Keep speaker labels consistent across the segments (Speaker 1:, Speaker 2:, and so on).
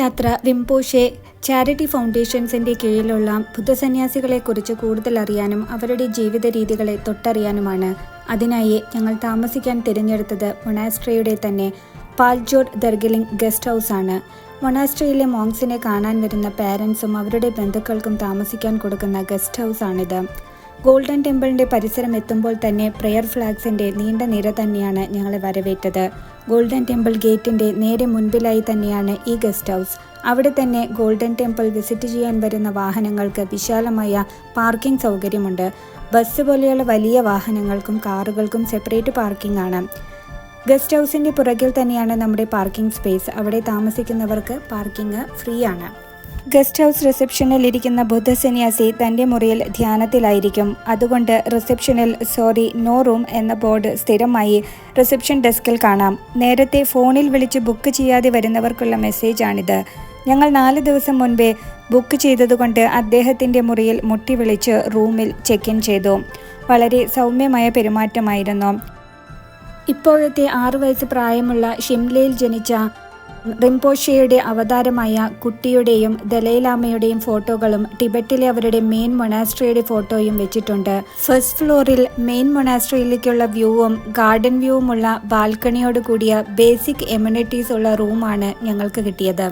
Speaker 1: യാത്ര റിംപോഷെ ചാരിറ്റി ഫൗണ്ടേഷൻസിന്റെ കീഴിലുള്ള ബുദ്ധസന്യാസികളെക്കുറിച്ച് കൂടുതൽ അറിയാനും അവരുടെ ജീവിത രീതികളെ തൊട്ടറിയാനുമാണ്. അതിനായി ഞങ്ങൾ താമസിക്കാൻ തിരഞ്ഞെടുത്തത് മൊണാസ്ട്രയുടെ തന്നെ പാൽജോഡ് ദർഗിലിംഗ് ഗസ്റ്റ് ഹൗസ് ആണ് മൊണാസ്ട്രയിലെ മോങ്സിനെ കാണാൻ വരുന്ന പാരൻസും അവരുടെ ബന്ധുക്കൾക്കും താമസിക്കാൻ കൊടുക്കുന്ന ഗസ്റ്റ് ഹൗസ് ആണിത് ഗോൾഡൻ ടെമ്പിളിന്റെ പരിസരം എത്തുമ്പോൾ തന്നെ പ്രെയർ ഫ്ലാഗ്സിന്റെ നീണ്ട നിര തന്നെയാണ് ഞങ്ങളെ വരവേറ്റത്. ഗോൾഡൻ ടെമ്പിൾ ഗേറ്റിന്റെ നേരെ മുൻപിലായി തന്നെയാണ് ഈ ഗസ്റ്റ് ഹൗസ്. അവിടെ തന്നെ ഗോൾഡൻ ടെമ്പിൾ വിസിറ്റ് ചെയ്യാൻ വരുന്ന വാഹനങ്ങൾക്ക് വിശാലമായ പാർക്കിംഗ് സൗകര്യമുണ്ട്. ബസ് പോലെയുള്ള വലിയ വാഹനങ്ങൾക്കും കാറുകൾക്കും സെപ്പറേറ്റ് പാർക്കിംഗ് ആണ്. ഗസ്റ്റ് ഹൗസിന്റെ പുറകിൽ തന്നെയാണ് നമ്മുടെ പാർക്കിംഗ് സ്പേസ്. അവിടെ താമസിക്കുന്നവർക്ക് പാർക്കിംഗ് ഫ്രീ ആണ്. ഗസ്റ്റ് ഹൗസ് റിസപ്ഷനിൽ ഇരിക്കുന്ന ബുദ്ധസന്യാസി തന്റെ മുറിയിൽ ധ്യാനത്തിലായിരിക്കും. അതുകൊണ്ട് റിസപ്ഷനിൽ സോറി നോ റൂം എന്ന ബോർഡ് സ്ഥിരമായി റിസപ്ഷൻ ഡെസ്കിൽ കാണാം. നേരത്തെ ഫോണിൽ വിളിച്ച് ബുക്ക് ചെയ്യാതെ വരുന്നവർക്കുള്ള മെസ്സേജാണിത്. ഞങ്ങൾ നാല് ദിവസം മുൻപേ ബുക്ക് ചെയ്തതുകൊണ്ട് അദ്ദേഹത്തിന്റെ മുറിയിൽ മുട്ടി വിളിച്ച് റൂമിൽ ചെക്ക് ഇൻ ചെയ്തു. വളരെ സൗമ്യമായ പെരുമാറ്റമായിരുന്നു. ഇപ്പോഴത്തെ ആറു വയസ്സ് പ്രായമുള്ള ഷിംലയിൽ ജനിച്ച റിംപോഷയുടെ അവതാരമായ കുട്ടിയുടെയും ദലൈലാമയുടെയും ഫോട്ടോകളും ടിബറ്റിലെ അവരുടെ മെയിൻ മൊണാസ്ട്രിയുടെ ഫോട്ടോയും വെച്ചിട്ടുണ്ട്. ഫസ്റ്റ് ഫ്ലോറിൽ മെയിൻ മൊണാസ്ട്രിയിലേക്കുള്ള വ്യൂവും ഗാർഡൻ വ്യൂവുമുള്ള ബാൽക്കണിയോട് കൂടിയ ബേസിക് എമ്യൂണിറ്റീസ് ഉള്ള റൂമാണ് ഞങ്ങൾക്ക് കിട്ടിയത്.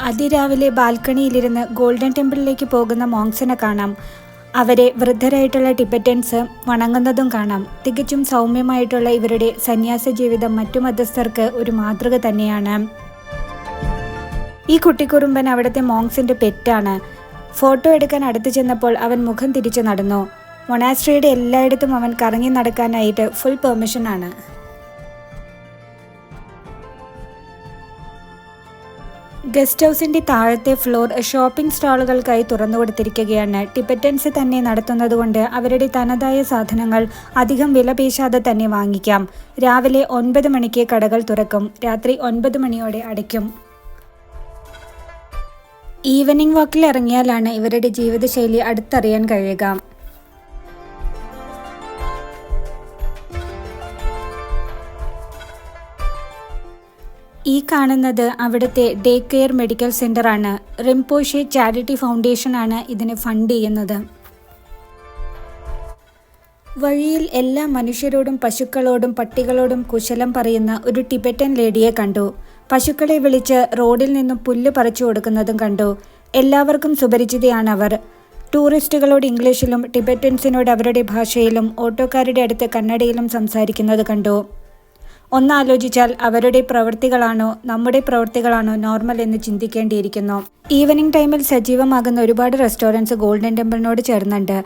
Speaker 1: അതിരാവിലെ ബാൽക്കണിയിലിരുന്ന് ഗോൾഡൻ ടെമ്പിളിലേക്ക് പോകുന്ന മോങ്സിനെ കാണാം. അവരെ വൃദ്ധരായിട്ടുള്ള ടിബറ്റൻസ് വണങ്ങുന്നതും കാണാം. തികച്ചും സൗമ്യമായിട്ടുള്ള ഇവരുടെ സന്യാസ ജീവിതം മറ്റു മതസ്ഥർക്ക് ഒരു മാതൃക തന്നെയാണ്. ഈ കുട്ടിക്കുറുമ്പൻ അവിടുത്തെ മോങ്സിന്റെ പെറ്റാണ്. ഫോട്ടോ എടുക്കാൻ അടുത്തു ചെന്നപ്പോൾ അവൻ മുഖം തിരിച്ചു നടന്നു. മൊണാസ്ട്രിയുടെ എല്ലായിടത്തും അവൻ കറങ്ങി നടക്കാനായിട്ട് ഫുൾ പെർമിഷൻ ആണ്. ഗസ്റ്റ് ഹൗസിന്റെ താഴത്തെ ഫ്ലോർ ഷോപ്പിംഗ് സ്റ്റാളുകൾക്കായി തുറന്നു കൊടുത്തിരിക്കുകയാണ് ടിബറ്റൻസ് തന്നെ നടത്തുന്നതുകൊണ്ട് അവരുടെ തനതായ സാധനങ്ങൾ അധികം വില പേശാതെ തന്നെ വാങ്ങിക്കാം. രാവിലെ ഒൻപത് മണിക്ക് കടകൾ തുറക്കും. രാത്രി ഒൻപത് മണിയോടെ അടയ്ക്കും. ഈവനിംഗ് വാക്കിൽ ഇറങ്ങിയാലാണ് ഇവരുടെ ജീവിതശൈലി അടുത്തറിയാൻ കഴിയുക. ഈ കാണുന്നത് അവിടുത്തെ ഡേ കെയർ മെഡിക്കൽ സെന്ററാണ് റിംപോഷെ ചാരിറ്റി ഫൗണ്ടേഷൻ ആണ് ഇതിനെ ഫണ്ട് ചെയ്യുന്നത്. വഴിയിൽ എല്ലാ മനുഷ്യരോടും പശുക്കളോടും പട്ടികളോടും കുശലം പറയുന്ന ഒരു ടിബറ്റൻ ലേഡിയെ കണ്ടു. പശുക്കളെ വിളിച്ച് റോഡിൽ നിന്നും പുല്ല് പറിച്ചു കൊടുക്കുന്നതും കണ്ടു. എല്ലാവർക്കും സുപരിചിതയാണ് അവർ. ടൂറിസ്റ്റുകളോട് ഇംഗ്ലീഷിലും ടിബറ്റൻസിനോട് അവരുടെ ഭാഷയിലും ഓട്ടോക്കാരുടെ അടുത്ത് കന്നഡയിലും സംസാരിക്കുന്നത് കണ്ടു. ഒന്നാലോചിച്ചാൽ അവരുടെ പ്രവൃത്തികളാണോ നമ്മുടെ പ്രവൃത്തികളാണോ നോർമൽ എന്ന് ചിന്തിക്കേണ്ടിയിരിക്കുന്നു. ഈവനിംഗ് ടൈമിൽ സജീവമാകുന്ന ഒരുപാട് റെസ്റ്റോറന്റ്സ് ഗോൾഡൻ ടെമ്പിളിനോട് ചേർന്നുണ്ട്.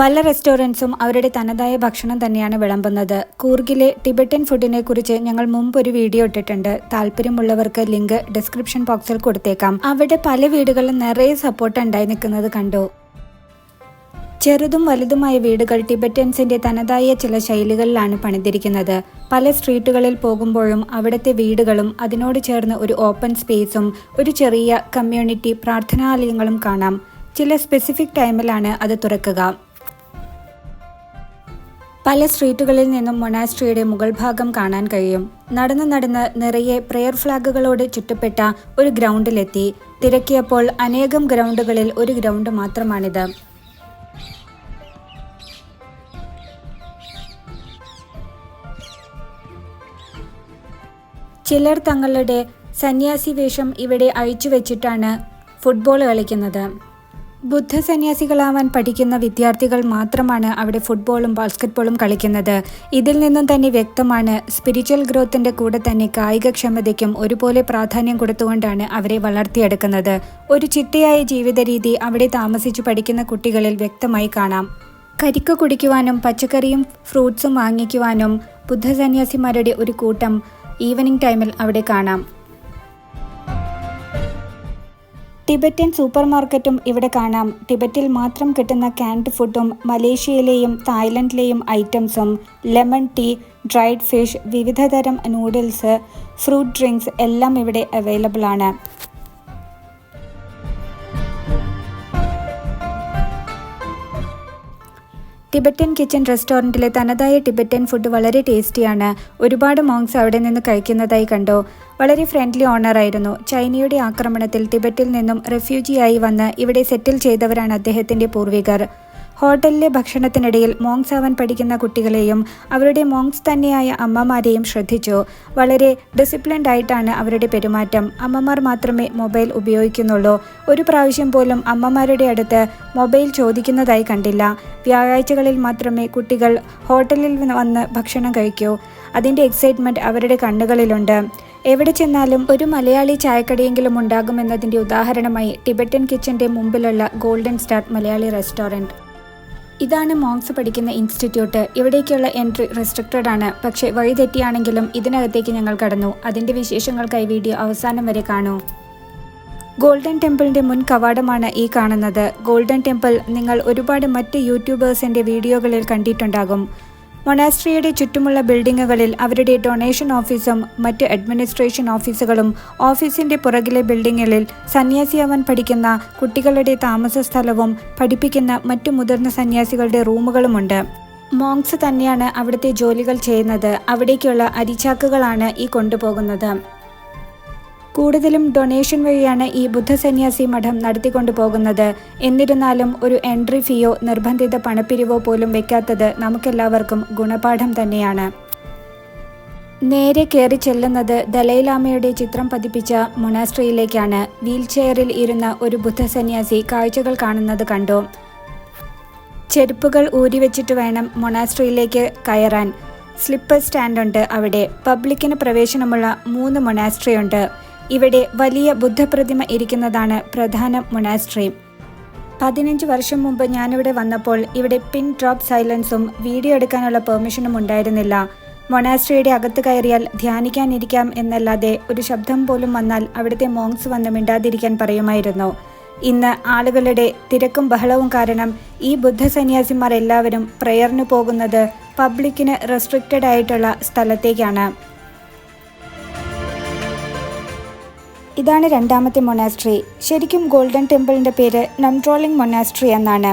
Speaker 1: പല റെസ്റ്റോറന്റ്സും അവരുടെ തനതായ ഭക്ഷണം തന്നെയാണ് വിളമ്പുന്നത്. കൂർഗിലെ ടിബറ്റൻ ഫുഡിനെ കുറിച്ച് ഞങ്ങൾ മുമ്പ് ഒരു വീഡിയോ ഇട്ടിട്ടുണ്ട്. താല്പര്യമുള്ളവർക്ക് ലിങ്ക് ഡിസ്ക്രിപ്ഷൻ ബോക്സിൽ കൊടുത്തേക്കാം. അവിടെ പല വീടുകളിലും നിറയെ സപ്പോർട്ട് ഉണ്ടായി നിൽക്കുന്നത് കണ്ടു. ചെറുതും വലുതുമായ വീടുകൾ ടിബറ്റൻസിന്റെ തനതായ ചില ശൈലികളിലാണ് പണിതിരിക്കുന്നത്. പല സ്ട്രീറ്റുകളിൽ പോകുമ്പോഴും അവിടുത്തെ വീടുകളും അതിനോട് ചേർന്ന് ഒരു ഓപ്പൺ സ്പേസും ഒരു ചെറിയ കമ്മ്യൂണിറ്റി പ്രാർത്ഥനാലയങ്ങളും കാണാം. ചില സ്പെസിഫിക് ടൈമിലാണ് അത് തുറക്കുക. പല സ്ട്രീറ്റുകളിൽ നിന്നും മൊണാസ്ട്രിയുടെ മുകൾ ഭാഗം കാണാൻ കഴിയും. നടന്ന് നടന്ന് നിറയെ പ്രെയർ ഫ്ലാഗുകളോട് ചുറ്റപ്പെട്ട ഒരു ഗ്രൗണ്ടിലെത്തി. തിരക്കിയപ്പോൾ അനേകം ഗ്രൗണ്ടുകളിൽ ഒരു ഗ്രൗണ്ട് മാത്രമാണിത്. ചിലർ തങ്ങളുടെ സന്യാസി വേഷം ഇവിടെ അഴിച്ചു വെച്ചിട്ടാണ് ഫുട്ബോൾ കളിക്കുന്നത്. ബുദ്ധ സന്യാസികളാവാൻ പഠിക്കുന്ന വിദ്യാർത്ഥികൾ മാത്രമാണ് അവിടെ ഫുട്ബോളും ബാസ്കറ്റ്ബോളും കളിക്കുന്നത്. ഇതിൽ നിന്നും തന്നെ വ്യക്തമാണ് സ്പിരിച്വൽ ഗ്രോത്തിന്റെ കൂടെ തന്നെ കായികക്ഷമതയ്ക്കും ഒരുപോലെ പ്രാധാന്യം കൊടുത്തുകൊണ്ടാണ് അവരെ വളർത്തിയെടുക്കുന്നത്. ഒരു ചിട്ടയായ ജീവിത രീതി അവിടെ താമസിച്ചു പഠിക്കുന്ന കുട്ടികളിൽ വ്യക്തമായി കാണാം. കരിക്ക് കുടിക്കുവാനും പച്ചക്കറിയും ഫ്രൂട്ട്സും വാങ്ങിക്കുവാനും ബുദ്ധ സന്യാസിമാരുടെ ഒരു കൂട്ടം ഈവനിംഗ് ടൈമിൽ അവിടെ കാണാം. ടിബറ്റൻ സൂപ്പർ മാർക്കറ്റും ഇവിടെ കാണാം. ടിബറ്റിൽ മാത്രം കിട്ടുന്ന ക്യാൻഡ് ഫുഡും മലേഷ്യയിലെയും തായ്ലൻഡിലെയും ഐറ്റംസും ലെമൺ ടീ ഡ്രൈഡ് ഫിഷ് വിവിധതരം നൂഡിൽസ് ഫ്രൂട്ട് ഡ്രിങ്ക്സ് എല്ലാം ഇവിടെ അവൈലബിൾ ആണ്. ടിബറ്റൻ കിച്ചൺ റെസ്റ്റോറന്റിലെ തനതായ ടിബറ്റൻ ഫുഡ് വളരെ ടേസ്റ്റിയാണ്. ഒരുപാട് മോങ്സ് അവിടെ നിന്ന് കഴിക്കുന്നതായി കണ്ടു. വളരെ ഫ്രണ്ട്ലി ഓണറായിരുന്നു ചൈനയുടെ ആക്രമണത്തിൽ ടിബറ്റിൽ നിന്നും റെഫ്യൂജിയായി വന്ന് ഇവിടെ സെറ്റിൽ ചെയ്തവരാണ് അദ്ദേഹത്തിന്റെ പൂർവികർ. ഹോട്ടലിലെ ഭക്ഷണത്തിനിടയിൽ മോങ്സ് ആവാൻ പഠിക്കുന്ന കുട്ടികളെയും അവരുടെ മോങ്സ് തന്നെയായ അമ്മമാരെയും ശ്രദ്ധിച്ചു. വളരെ ഡിസിപ്ലിൻഡ് ആയിട്ടാണ് അവരുടെ പെരുമാറ്റം. അമ്മമാർ മാത്രമേ മൊബൈൽ ഉപയോഗിക്കുന്നുള്ളൂ. ഒരു പ്രാവശ്യം പോലും അമ്മമാരുടെ അടുത്ത് മൊബൈൽ ചോദിക്കുന്നതായി കണ്ടില്ല. വ്യാഴാഴ്ചകളിൽ മാത്രമേ കുട്ടികൾ ഹോട്ടലിൽ വന്ന് ഭക്ഷണം കഴിക്കൂ. അതിന്റെ എക്സൈറ്റ്മെന്റ് അവരുടെ കണ്ണുകളിലുണ്ട്. എവിടെ ചെന്നാലും ഒരു മലയാളി ചായക്കടയെങ്കിലും ഉണ്ടാകുമെന്നതിന്റെ ഉദാഹരണമായി ടിബറ്റൻ കിച്ചന്റെ മുമ്പിലുള്ള ഗോൾഡൻ സ്റ്റാർ മലയാളി റെസ്റ്റോറന്റ് ഇതാണ് മോങ്സ് പഠിക്കുന്ന ഇൻസ്റ്റിറ്റ്യൂട്ട്. ഇവിടേക്കുള്ള എൻട്രി റെസ്ട്രിക്റ്റഡ് ആണ്. പക്ഷേ വഴിതെറ്റിയാണെങ്കിലും ഇതിനകത്തേക്ക് ഞങ്ങൾ കടന്നു. അതിന്റെ വിശേഷങ്ങൾക്കായി വീഡിയോ അവസാനം വരെ കാണൂ. ഗോൾഡൻ ടെമ്പിളിന്റെ മുൻ കവാടമാണ് ഈ കാണുന്നത്. ഗോൾഡൻ ടെമ്പിൾ നിങ്ങൾ ഒരുപാട് മറ്റ് യൂട്യൂബേഴ്സിന്റെ വീഡിയോകളിൽ കണ്ടിട്ടുണ്ടാകും. മൊണാസ്ട്രിയുടെ ചുറ്റുമുള്ള ബിൽഡിങ്ങുകളിൽ അവരുടെ ഡൊണേഷൻ ഓഫീസും മറ്റ് അഡ്മിനിസ്ട്രേഷൻ ഓഫീസുകളും ഓഫീസിന്റെ പുറകിലെ ബിൽഡിങ്ങുകളിൽ സന്യാസിയാവാൻ പഠിക്കുന്ന കുട്ടികളുടെ താമസ സ്ഥലവും പഠിപ്പിക്കുന്ന മറ്റു മുതിർന്ന സന്യാസികളുടെ റൂമുകളുമുണ്ട്. മോങ്സ് തന്നെയാണ് അവിടുത്തെ ജോലികൾ ചെയ്യുന്നത്. അവിടേക്കുള്ള അരിച്ചാക്കുകളാണ് ഈ കൊണ്ടുപോകുന്നത്. കൂടുതലും ഡൊണേഷൻ വഴിയാണ് ഈ ബുദ്ധസന്യാസി മഠം നടത്തിക്കൊണ്ടു പോകുന്നത് എന്നിരുന്നാലും ഒരു എൻട്രി ഫീയോ നിർബന്ധിത പണപ്പിരിവോ പോലും വെക്കാത്തത് നമുക്കെല്ലാവർക്കും ഗുണപാഠം തന്നെയാണ്. നേരെ കയറി ചെല്ലുന്നത് ദലൈലാമയുടെ ചിത്രം പതിപ്പിച്ച മൊണാസ്ട്രിയിലേക്കാണ്. വീൽചെയറിൽ ഇരുന്ന ഒരു ബുദ്ധസന്യാസി കാഴ്ചകൾ കാണുന്നത് കണ്ടു. ചെരുപ്പുകൾ ഊരിവെച്ചിട്ട് വേണം മൊണാസ്ട്രിയിലേക്ക് കയറാൻ. സ്ലിപ്പർ സ്റ്റാൻഡുണ്ട് അവിടെ. പബ്ലിക്കിന് പ്രവേശനമുള്ള മൂന്ന് മൊണാസ്ട്രി ഉണ്ട് ഇവിടെ വലിയ ബുദ്ധപ്രതിമ ഇരിക്കുന്നതാണ് പ്രധാന മൊണാസ്ട്രീം പതിനഞ്ച് വർഷം മുമ്പ് ഞാനിവിടെ വന്നപ്പോൾ ഇവിടെ പിൻ ഡ്രോപ്പ് സൈലൻസും വീഡിയോ എടുക്കാനുള്ള പെർമിഷനും ഉണ്ടായിരുന്നില്ല. മൊണാസ്ട്രിയുടെ അകത്ത് കയറിയാൽ ധ്യാനിക്കാനിരിക്കാം എന്നല്ലാതെ ഒരു ശബ്ദം പോലും വന്നാൽ അവിടുത്തെ മോങ്സ് വന്ന് മിണ്ടാതിരിക്കാൻ പറയുമായിരുന്നു. ഇന്ന് ആളുകളുടെ തിരക്കും ബഹളവും കാരണം ഈ ബുദ്ധ സന്യാസിമാർ എല്ലാവരും പ്രയറിന് പോകുന്നത് പബ്ലിക്കിന് റെസ്ട്രിക്റ്റഡ് ആയിട്ടുള്ള സ്ഥലത്തേക്കാണ്. ഇതാണ് രണ്ടാമത്തെ മൊനാസ്ട്രി ശരിക്കും ഗോൾഡൻ ടെമ്പിളിന്റെ പേര് നംട്രോളിംഗ് മൊനാസ്ട്രി എന്നാണ്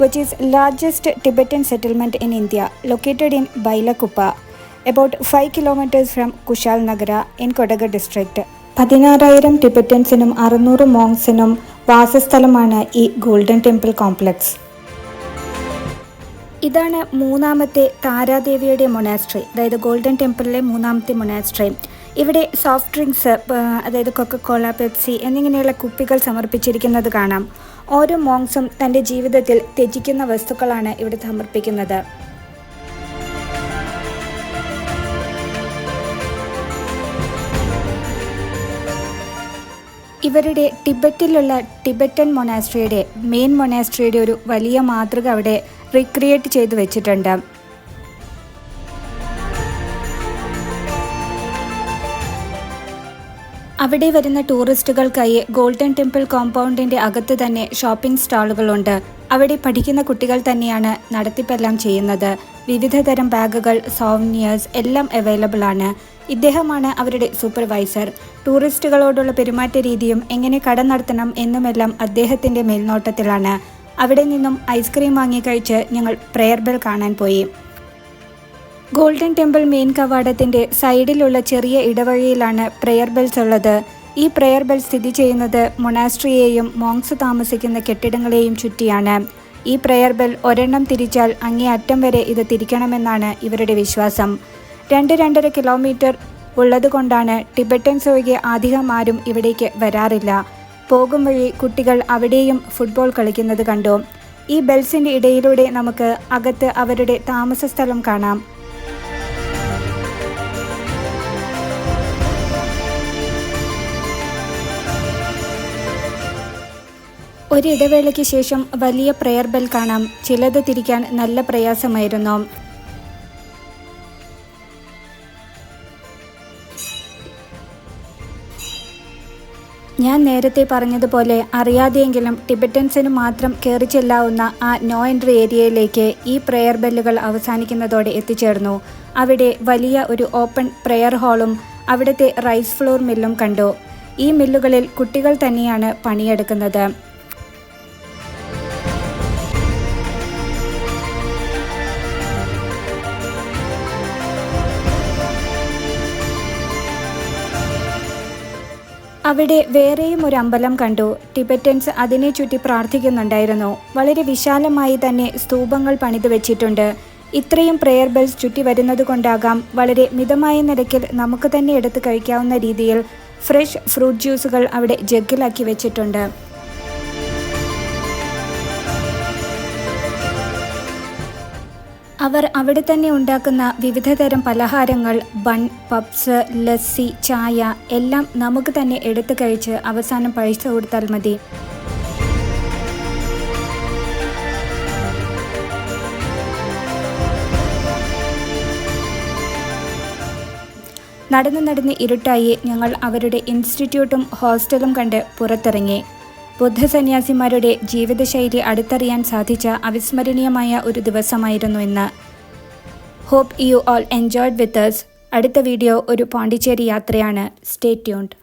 Speaker 1: which is largest Tibetan settlement in India located in Bylakuppe about five kilometres from Kushalnagar in Kodagu district പതിനാറായിരം ടിബറ്റൻസിനും അറുന്നൂറ് മോങ്സിനും വാസസ്ഥലമാണ് ഈ ഗോൾഡൻ ടെമ്പിൾ കോംപ്ലക്സ് ഇതാണ് മൂന്നാമത്തെ താരാദേവിയുടെ മൊനാസ്ട്രി അതായത് ഗോൾഡൻ ടെമ്പിളിലെ മൂന്നാമത്തെ മൊനാസ്ട്രി ഇവിടെ സോഫ്റ്റ് ഡ്രിങ്ക്സ് അതായത് കൊക്കക്കോള പെപ്സി എന്നിങ്ങനെയുള്ള കുപ്പികൾ സമർപ്പിച്ചിരിക്കുന്നത് കാണാം. ഓരോ മോങ്സും തന്റെ ജീവിതത്തിൽ ത്യജിക്കുന്ന വസ്തുക്കളാണ് ഇവിടെ സമർപ്പിക്കുന്നത്. ഇവരുടെ ടിബറ്റിലുള്ള ടിബറ്റൻ മൊനാസ്ട്രിയുടെ മെയിൻ മൊനാസ്ട്രിയുടെ ഒരു വലിയ മാതൃക അവിടെ റീക്രിയേറ്റ് ചെയ്തു വെച്ചിട്ടുണ്ട്. അവിടെ വരുന്ന ടൂറിസ്റ്റുകൾക്കായി ഗോൾഡൻ ടെമ്പിൾ കോമ്പൗണ്ടിന്റെ അകത്ത് തന്നെ ഷോപ്പിംഗ് സ്റ്റാളുകളുണ്ട്. അവിടെ പഠിക്കുന്ന കുട്ടികൾ തന്നെയാണ് നടത്തിപ്പെല്ലാം ചെയ്യുന്നത്. വിവിധ തരം ബാഗുകൾ സോവനിയേഴ്സ് എല്ലാം അവൈലബിൾ ആണ്. ഇദ്ദേഹമാണ് അവരുടെ സൂപ്പർവൈസർ ടൂറിസ്റ്റുകളോടുള്ള പെരുമാറ്റ രീതിയും എങ്ങനെ കട നടത്തണം എന്നുമെല്ലാം അദ്ദേഹത്തിന്റെ മേൽനോട്ടത്തിലാണ്. അവിടെ നിന്നും ഐസ്ക്രീം വാങ്ങി കഴിച്ച് ഞങ്ങൾ പ്രെയർ ബെൽ കാണാൻ പോയി. ഗോൾഡൻ ടെമ്പിൾ മെയിൻ കവാടത്തിന്റെ സൈഡിലുള്ള ചെറിയ ഇടവഴിയിലാണ് പ്രെയർ ബെൽസ് ഉള്ളത്. ഈ പ്രെയർ ബെൽ സ്ഥിതി ചെയ്യുന്നത് മൊണാസ്ട്രിയെയും മോങ്സ് താമസിക്കുന്ന കെട്ടിടങ്ങളെയും ചുറ്റിയാണ്. ഈ പ്രെയർ ബെൽ ഒരെണ്ണം തിരിച്ചാൽ അങ്ങേ അറ്റം വരെ ഇത് തിരിക്കണമെന്നാണ് ഇവരുടെ വിശ്വാസം. രണ്ട് രണ്ടര കിലോമീറ്റർ ഉള്ളതുകൊണ്ടാണ് ടിബറ്റൻസ് ഒഴികെ അധികം ആരും ഇവിടേക്ക് വരാറില്ല. പോകും വഴി കുട്ടികൾ അവിടെയും ഫുട്ബോൾ കളിക്കുന്നത് കണ്ടു. ഈ ബെൽസിന്റെ ഇടയിലൂടെ നമുക്ക് അകത്ത് അവരുടെ താമസ സ്ഥലം കാണാം. ഒരിടവേളയ്ക്ക് ശേഷം വലിയ പ്രെയർ ബെൽ കാണാം. ചിലത് തിരിക്കാൻ നല്ല പ്രയാസമായിരുന്നു. ഞാൻ നേരത്തെ പറഞ്ഞതുപോലെ അറിയാതെയെങ്കിലും ടിബറ്റൻസിന് മാത്രം കയറി ചെല്ലാവുന്ന ആ നോ എൻട്രി ഏരിയയിലേക്ക് ഈ പ്രെയർ ബെല്ലുകൾ അവസാനിക്കുന്നതോടെ എത്തിച്ചേർന്നു. അവിടെ വലിയ ഒരു ഓപ്പൺ പ്രെയർ ഹാളും അവിടുത്തെ റൈസ് ഫ്ലോർ മില്ലും കണ്ടു. ഈ മില്ലുകളിൽ കുട്ടികൾ തന്നെയാണ് പണിയെടുക്കുന്നത്. അവിടെ വേറെയും ഒരു അമ്പലം കണ്ടു. ടിബറ്റൻസ് അതിനെ ചുറ്റി പ്രാർത്ഥിക്കുന്നുണ്ടായിരുന്നു. വളരെ വിശാലമായി തന്നെ സ്തൂപങ്ങൾ പണിതു വെച്ചിട്ടുണ്ട്. ഇത്രയും പ്രെയർ ബെൽസ് ചുറ്റി വരുന്നത് കൊണ്ടാകാം വളരെ മിതമായ നിരക്കിൽ നമുക്ക് തന്നെ എടുത്ത് കഴിക്കാവുന്ന രീതിയിൽ ഫ്രഷ് ഫ്രൂട്ട് ജ്യൂസുകൾ അവിടെ ജഗ്ഗിലാക്കി വെച്ചിട്ടുണ്ട്. അവർ അവിടെ തന്നെ ഉണ്ടാക്കുന്ന വിവിധതരം പലഹാരങ്ങൾ ബൺ പപ്സ് ലസ്സി ചായ എല്ലാം നമുക്ക് തന്നെ എടുത്തു കഴിച്ച് അവസാനം പൈസ കൊടുത്താൽ മതി. നടന്നു നടന്ന് ഇരുട്ടായി ഞങ്ങൾ അവരുടെ ഇൻസ്റ്റിറ്റ്യൂട്ടും ഹോസ്റ്റലും കണ്ട് പുറത്തിറങ്ങി. ബുദ്ധസന്യാസിമാരുടെ ജീവിതശൈലി അടുത്തറിയാൻ സാധിച്ച അവിസ്മരണീയമായ ഒരു ദിവസമായിരുന്നു ഇന്ന്. Hope you all enjoyed with us അടുത്ത വീഡിയോ ഒരു പോണ്ടിച്ചേരി യാത്രയാണ്. Stay tuned